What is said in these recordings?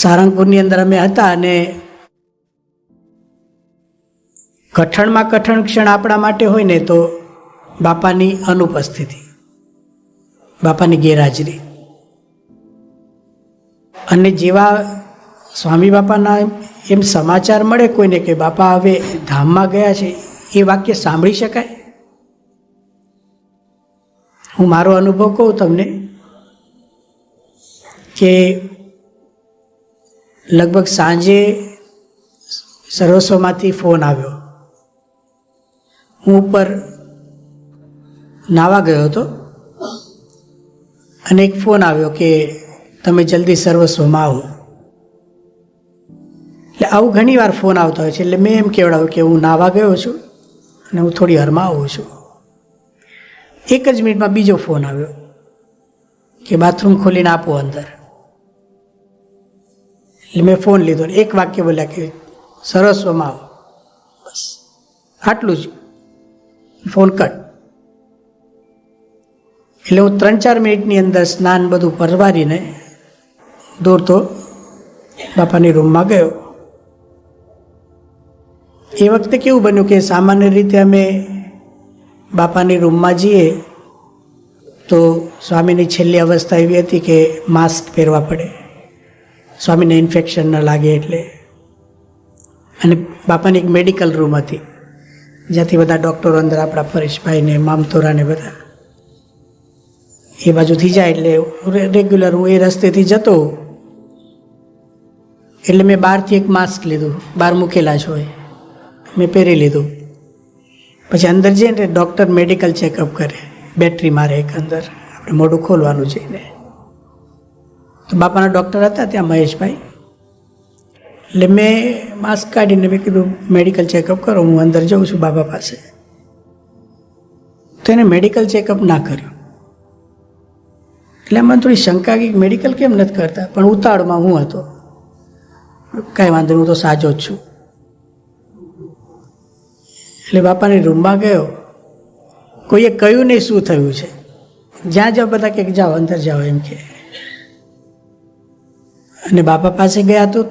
સારંગપુરની અંદર અમે હતા અને કઠણમાં કઠણ ક્ષણ આપણા માટે હોય ને તો બાપાની અનુપસ્થિતિ, બાપાની ગેરહાજરી. અને જેવા સ્વામી બાપાના એમ સમાચાર મળે કોઈને કે બાપા હવે ધામમાં ગયા છે, એ વાક્ય સાંભળી શકાય? હું મારો અનુભવ કહું તમને કે લગભગ સાંજે સર્વસ્વમાંથી ફોન આવ્યો. હું ઉપર નાવા ગયો હતો અને એક ફોન આવ્યો કે તમે જલ્દી સર્વસ્વમાં આવો. એટલે આવું ઘણી વાર ફોન આવતા હોય છે, એટલે મેં એમ કહેવડાવ્યું કે હું નાવા ગયો છું અને હું થોડી હરમાં આવું છું. એક જ મિનિટમાં બીજો ફોન આવ્યો કે બાથરૂમ ખોલીને આપો અંદર. એટલે મેં ફોન લીધો એક વાક્ય બોલ્યા કે સરસ્વમાં આવો બસ. આટલું જ. ફોન કટ એટલે હું ત્રણ ચાર મિનિટની અંદર સ્નાન બધું પરવારીને દોડતો બાપાની રૂમમાં ગયો. એ વખતે કેવું બન્યું કે સામાન્ય રીતે અમે બાપાની રૂમમાં જઈએ તો સ્વામીની છેલ્લી અવસ્થા એવી હતી કે માસ્ક પહેરવા પડે. સ્વામીને ઇન્ફેક્શન ન લાગે એટલે. અને બાપાની એક મેડિકલ રૂમ હતી. જ્યાંથી બધા ડૉક્ટરો અંદર આપણા પરેશભાઈને મામતોરાને બધા. એ બાજુથી જાય એટલે રેગ્યુલર હું એ રસ્તેથી જતો. એટલે મેં બહારથી એક માસ્ક લીધું. બહાર મૂકેલા જ હોય. મેં પહેરી લીધું. પછી અંદર જઈએ ને ડૉક્ટર મેડિકલ ચેકઅપ કરે. બેટરી મારે એક અંદર. આપણે મોઢું ખોલવાનું જઈને બાપાના ડૉક્ટર હતા ત્યાં મહેશભાઈ. એટલે મેં માસ્ક કાઢીને મેં કીધું મેડિકલ ચેકઅપ કરો, હું અંદર જઉં છું બાબા પાસે. તો એને મેડિકલ ચેકઅપ ના કર્યું. એટલે મને થોડી શંકા કે મેડિકલ કેમ નથી કરતા? પણ ઉતાળમાં હું હતો. કાંઈ વાંધો હું તો સાજો જ છું. એટલે બાપાની રૂમમાં ગયો. કોઈએ કહ્યું નહીં શું થયું છે. જ્યાં જાઓ, બધા કે જાઓ, અંદર જાઓ એમ કે અને બાપા પાસે ગયા તો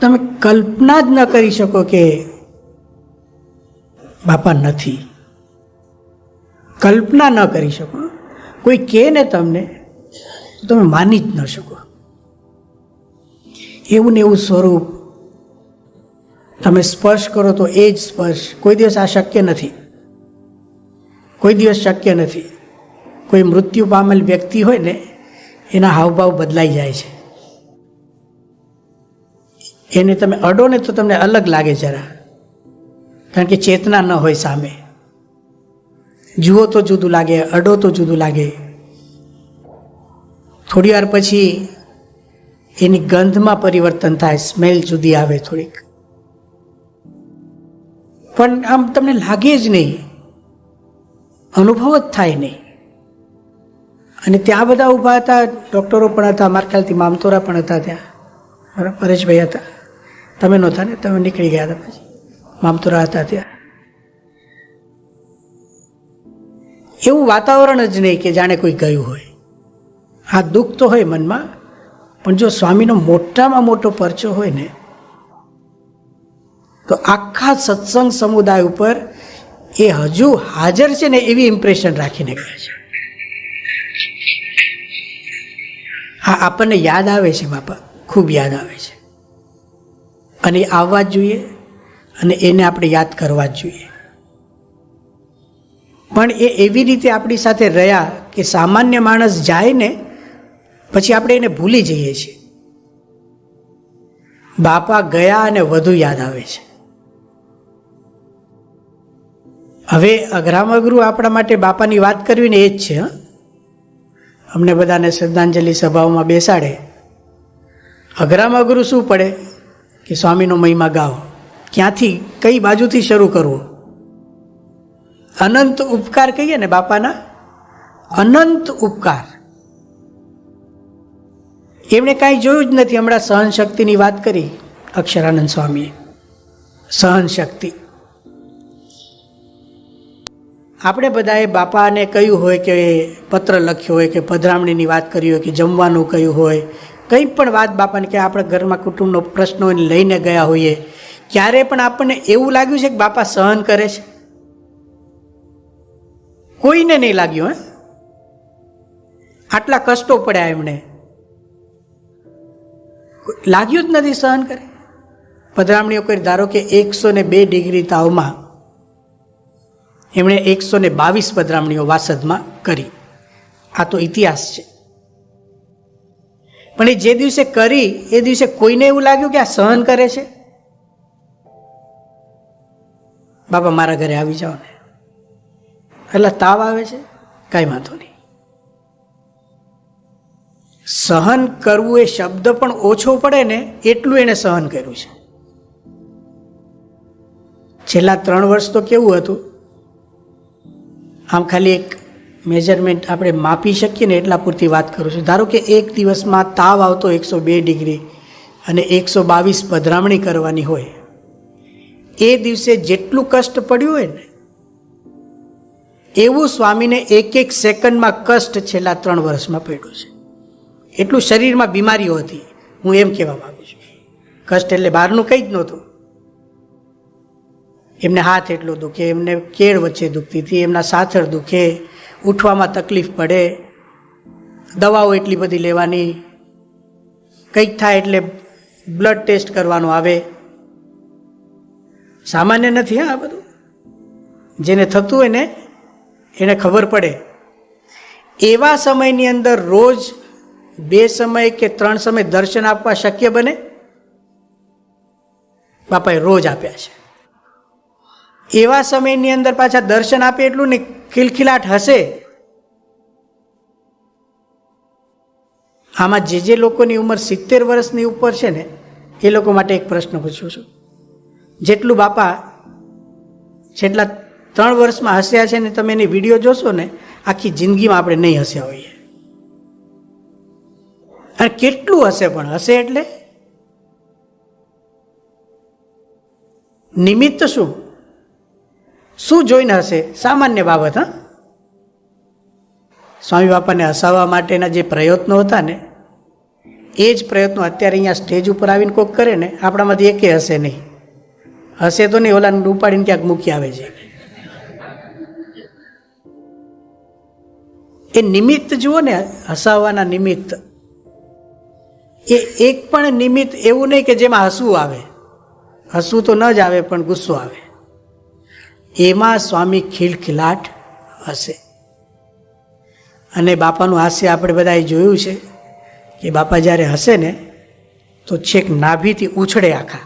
તમે કલ્પના જ ન કરી શકો કે બાપા નથી. કલ્પના ન કરી શકો. કોઈ કહે ને તમને તમે માની જ ન શકો. એવું ને એવું સ્વરૂપ તમે સ્પર્શ કરો તો એ જ સ્પર્શ. કોઈ દિવસ આ શક્ય નથી. કોઈ દિવસ શક્ય નથી. કોઈ મૃત્યુ પામેલ વ્યક્તિ હોય ને એના હાવભાવ બદલાઈ જાય છે. એને તમે અડો ને તો તમને અલગ લાગે જરા. કારણ કે ચેતના ન હોય સામે. જુઓ તો જુદું લાગે, અડો તો જુદું લાગે. થોડી વાર પછી એની ગંધમાં પરિવર્તન થાય, સ્મેલ જુદી આવે થોડીક. પણ આમ તમને લાગે જ નહીં. અનુભવ જ થાય નહીં. અને ત્યાં બધા ઊભા હતા, ડૉક્ટરો પણ હતા, મારા ખ્યાલથી મામતોરા પણ હતા ત્યાં. પરેશભાઈ હતા. તમે નહોતા ને? તમે નીકળી ગયા હતા પછી. મામતોરા હતા ત્યાં. એવું વાતાવરણ જ નહીં કે જાણે કોઈ ગયું હોય. આ દુઃખ તો હોય મનમાં, પણ જો સ્વામીનો મોટામાં મોટો પરચો હોય ને, તો આખા સત્સંગ સમુદાય ઉપર એ હજુ હાજર છે ને એવી ઇમ્પ્રેશન રાખીને ગયા છે. હા આપણને યાદ આવે છે બાપા. ખૂબ યાદ આવે છે. અને એ આવવા જ જોઈએ અને એને આપણે યાદ કરવા જ જોઈએ. પણ એ એવી રીતે આપણી સાથે રહ્યા કે સામાન્ય માણસ જાય ને પછી આપણે એને ભૂલી જઈએ છીએ. બાપા ગયા અને વધુ યાદ આવે છે. હવે અઘરામ અઘરું આપણા માટે બાપાની વાત કરવી ને એ જ છે, હં. અમને બધાને શ્રદ્ધાંજલિ સભાઓમાં બેસાડે. અઘરામાં અઘરું શું પડે? કે સ્વામીનો મહિમા ગાઓ. ક્યાંથી? કઈ બાજુથી શરૂ કરવો? અનંત ઉપકાર કહીએ ને બાપાના? અનંત ઉપકાર. એમણે કાંઈ જોયું જ નથી. હમણાં સહન શક્તિની વાત કરી અક્ષરાનંદ સ્વામીએ. સહન આપણે બધાએ બાપાને કહ્યું હોય કે, પત્ર લખ્યો હોય કે પધરામણીની વાત કરી હોય કે, જમવાનું કહ્યું હોય, કંઈ પણ વાત બાપાને કે આપણે ઘરમાં કુટુંબનો પ્રશ્નો લઈને ગયા હોઈએ, ક્યારે પણ આપણને એવું લાગ્યું છે કે બાપા સહન કરે છે? કોઈને નહીં લાગ્યું, હે? આટલા કષ્ટો પડ્યા એમણે. લાગ્યું જ નથી સહન કરે. પધરામણીઓ કરી ધારો કે એકસો ને બે ડિગ્રી તાવમાં એમણે એકસો ને બાવીસ પધરામણીઓ વાસદમાં કરી. આ તો ઇતિહાસ છે. પણ એ જે દિવસે કરી, એ દિવસે કોઈને એવું લાગ્યું કે આ સહન કરે છે? બાપા, મારા ઘરે આવી જાઓ ને. એટલે તાવ આવે છે? કાંઈ વાંધો નહીં. સહન કરવું એ શબ્દ પણ ઓછો પડે ને, એટલું એણે સહન કર્યું છે. છેલ્લા ત્રણ વર્ષ તો કેવું હતું? આમ ખાલી એક મેજરમેન્ટ આપણે માપી શકીએ ને એટલા પૂરતી વાત કરું છું. ધારો કે એક દિવસમાં તાવ આવતો એકસો બે ડિગ્રી અને એકસો બાવીસ પધરામણી કરવાની હોય, એ દિવસે જેટલું કષ્ટ પડ્યું હોય ને, એવું સ્વામીને એક એક સેકન્ડમાં કષ્ટ છેલ્લા ત્રણ વર્ષમાં પડ્યું છે. એટલું શરીરમાં બીમારીઓ હતી. હું એમ કહેવા માગું છું. કષ્ટ એટલે બહારનું કંઈ જ નહોતું. એમને હાથ એટલો દુખે, એમને કેળ વચ્ચે દુખતી હતી, એમના સાથળ દુખે, ઉઠવામાં તકલીફ પડે, દવાઓ એટલી બધી લેવાની, કંઈક થાય એટલે બ્લડ ટેસ્ટ કરવાનું આવે. સામાન્ય નથી આ બધું. જેને થતું હોય ને, એને ખબર પડે. એવા સમયની અંદર રોજ બે સમય કે ત્રણ સમય દર્શન આપવા શક્ય બને? બાપાએ રોજ આપ્યા છે. એવા સમયની અંદર પાછા દર્શન આપે એટલું ને ખિલખિલાટ હશે. આમાં જે જે લોકોની ઉંમર સિત્તેર વર્ષની ઉપર છે ને, એ લોકો માટે એક પ્રશ્ન પૂછું છું. જેટલું બાપા જેટલા ત્રણ વર્ષમાં હસ્યા છે ને, તમે એની વીડિયો જોશો ને, આખી જિંદગીમાં આપણે નહીં હસ્યા હોઈએ. અને કેટલું હશે પણ, હશે એટલે? નિમિત્ત શું? શું જોઈને હશે? સામાન્ય બાબત, હા? સ્વામી બાપાને હસાવવા માટેના જે પ્રયત્નો હતા ને, એ જ પ્રયત્નો અત્યારે અહીંયા સ્ટેજ ઉપર આવીને કોક કરે ને, આપણામાંથી એકે હશે નહીં. હશે તો નહીં, ઓલાને ઉપાડીને ક્યાંક મૂકી આવે છે. એ નિમિત્ત જુઓ ને, હસાવવાના નિમિત્ત. એ એક પણ નિમિત્ત એવું નહીં કે જેમાં હસવું આવે. હસવું તો ન જ આવે, પણ ગુસ્સો આવે. એમાં સ્વામી ખીલખીલાટ હશે. અને બાપાનું હાસ્ય આપણે બધાએ જોયું છે કે બાપા જ્યારે હશે ને, તો છેક નાભીથી ઉછળે આખા.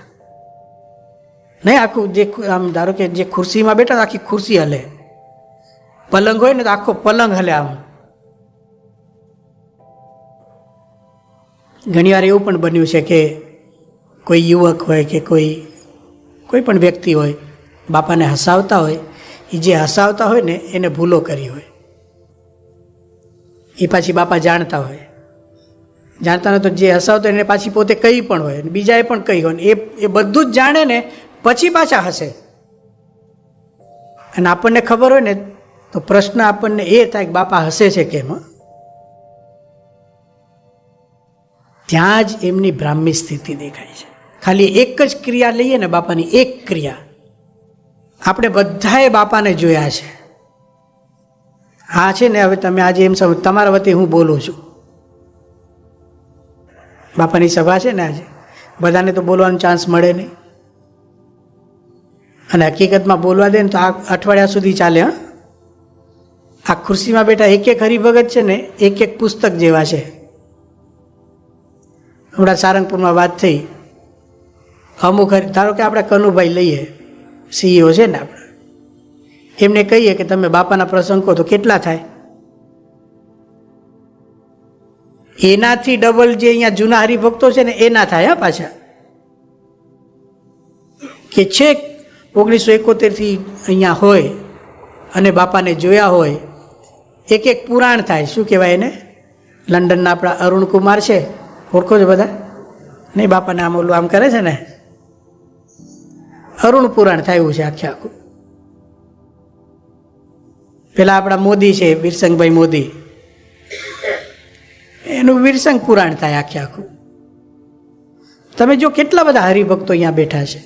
નહીં, આખું જે આમ ધારો કે જે ખુરશીમાં બેઠા આખી ખુરશી હલે. પલંગ હોય ને તો આખો પલંગ હલે આમ. ઘણીવાર એવું પણ બન્યું છે કે કોઈ યુવક હોય કે કોઈ કોઈ પણ વ્યક્તિ હોય બાપાને હસાવતા હોય એ જે હસાવતા હોય ને, એને ભૂલો કરી હોય. એ પાછી બાપા જાણતા હોય. જાણતા હોય તો જે હસાવતો એને પાછી પોતે કહી પણ હોય બીજાએ પણ કહી હોય એ એ બધું જ જાણે ને, પછી પાછા હસે. અને આપણને ખબર હોય ને, તો પ્રશ્ન આપણને એ થાય કે બાપા હસે છે કેમ? ત્યાં જ એમની બ્રાહ્મી સ્થિતિ દેખાય છે. ખાલી એક જ ક્રિયા લઈએ ને બાપાની એક ક્રિયા. આપણે બધાએ બાપાને જોયા છે. હા છે ને હવે તમે આજે એમ સમજ તમારા વતી હું બોલું છું. બાપાની સભા છે ને આજે. બધાને તો બોલવાનો ચાન્સ મળે નહીં. અને હકીકતમાં બોલવા દે ને તો આ અઠવાડિયા સુધી ચાલે, હા. આ ખુરશીમાં બેઠા એક એક હરિભગત છે ને, એક એક પુસ્તક જેવા છે. હમણાં સારંગપુરમાં વાત થઈ. અમુક ધારો કે આપણે કનુભાઈ લઈએ. સીઈઓ છે ને આપણે. એમને કહીએ કે તમે બાપાના પ્રસંગો તો કેટલા થાય? એનાથી ડબલ જે અહીંયા જૂના હરિભક્તો છે ને, એના થાય, હા, પાછા. કે છેક ઓગણીસો એકોતેરથી અહીંયા હોય અને બાપાને જોયા હોય એક એક પુરાણ થાય. શું કહેવાય એને? લંડનના આપણા અરુણ કુમાર છે. ઓળખો છો બધા? નહીં, બાપાને આમ ઓલું આમ કરે છે ને? અરુણ પુરાણ થયું છે આખે આખું. પેલા આપણા મોદી છે, વીરસંગભાઈ મોદી. એનું વીરસંગ પુરાણ થાય આખે આખું. તમે જો કેટલા બધા હરિભક્તો અહીંયા બેઠા છે.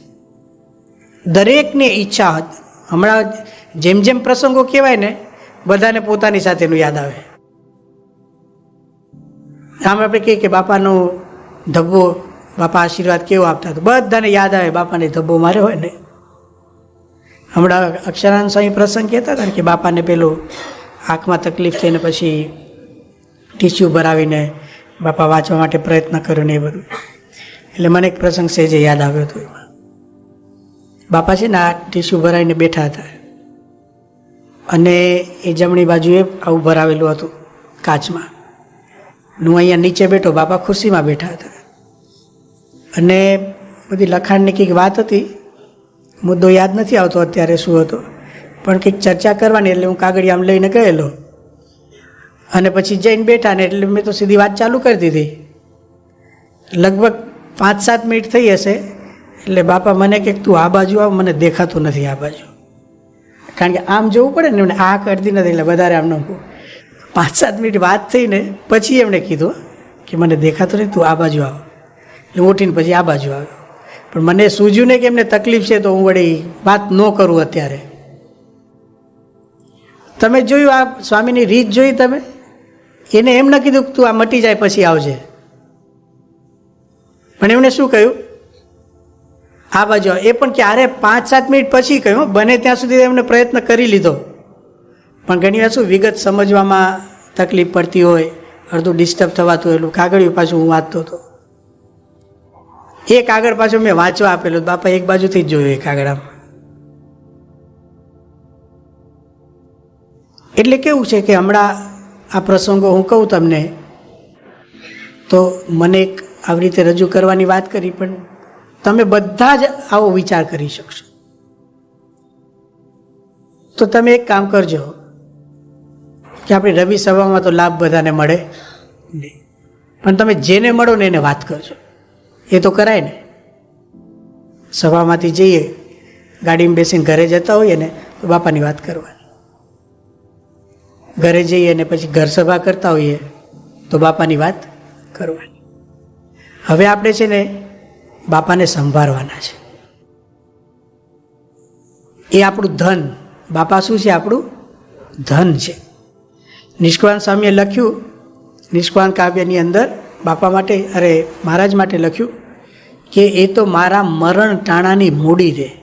દરેકને ઈચ્છા હતી. હમણાં જેમ જેમ પ્રસંગો કહેવાય ને, બધાને પોતાની સાથેનું યાદ આવે. આમ આપણે કહીએ કે બાપાનો ધબ્બો બાપા આશીર્વાદ કેવો આપતા તો બધાને યાદ આવે, બાપાને ધબ્બો માર્યો હોય ને. હમણાં અક્ષરાન સ્વામી પ્રસંગ કહેતા હતા કે બાપાને પેલું આંખમાં તકલીફ થઈને પછી ટીસ્યુ ભરાવીને બાપા વાંચવા માટે પ્રયત્ન કર્યો ને એ બધું. એટલે મને એક પ્રસંગ છે જે યાદ આવ્યો હતો એમાં. બાપા છે ને આ ટીસ્યુ ભરાવીને બેઠા હતા. અને એ જમણી બાજુએ આવું ભરાવેલું હતું કાચમાં. હું અહીંયા નીચે બેઠો, બાપા ખુરશીમાં બેઠા હતા. અને બધી લખાણની કંઈક વાત હતી. મુદ્દો યાદ નથી આવતો અત્યારે શું હતો. પણ કંઈક ચર્ચા કરવાની એટલે હું કાગળી આમ લઈને ગયેલો. અને પછી જઈને બેઠા ને એટલે મેં તો સીધી વાત ચાલુ કરી દીધી. લગભગ પાંચ સાત મિનિટ થઈ હશે. એટલે બાપા મને કે તું આ બાજુ આવ, મને દેખાતું નથી આ બાજુ. કારણ કે આમ જોવું પડે ને એમને આ કરતી નથી એટલે વધારે આમ ન પાંચ સાત મિનિટ વાત થઈને પછી એમણે કીધું કે મને દેખાતું નથી, તું આ બાજુ આવ. એટલે ઉઠીને પછી આ બાજુ આવ્યો. પણ મને સૂજ્યું ને કે એમને તકલીફ છે તો હું વળી વાત ન કરું અત્યારે. તમે જોયું આ સ્વામીની રીત જોઈ તમે? એને એમ ન કીધું કે તું આ મટી જાય પછી આવજે. પણ એમણે શું કહ્યું? આ બાજુ. એ પણ ક્યારે પાંચ સાત મિનિટ પછી કહ્યું બને ત્યાં સુધી એમને પ્રયત્ન કરી લીધો. પણ ઘણી વાર શું વિગત સમજવામાં તકલીફ પડતી હોય, અડધું ડિસ્ટર્બ થવાતું એટલું કાગળિયું પાછું હું વાંચતો હતો. એક આગળ પાછું મેં વાંચવા આપેલું બાપા એક બાજુથી જ જોયું એક આગળ એટલે કેવું છે કે હમણાં આ પ્રસંગો હું કહું તમને, તો મને એક આવી રીતે રજૂ કરવાની વાત કરી, પણ તમે બધા જ આવો વિચાર કરી શકશો. તો તમે એક કામ કરજો કે આપણે રવિ સભામાં તો લાભ બધાને મળે. નહીં પણ તમે જેને મળો ને એને વાત કરજો. એ તો કરાય ને. સભામાંથી જઈએ, ગાડીમાં બેસીને ઘરે જતા હોઈએ ને, તો બાપાની વાત કરવાની ઘરે જઈએ ને પછી ઘર સભા કરતા હોઈએ, તો બાપાની વાત કરવાની. હવે આપણે છે ને, બાપાને સંભાળવાના છે. એ આપણું ધન. બાપા શું છે આપણું? ધન છે. નિષ્કવાન સ્વામીએ લખ્યું, નિષ્કવાન કાવ્યની અંદર બાપા માટે, અરે મહારાજ માટે લખ્યું કે એ તો મારા મરણ ટાણાની મૂડી છે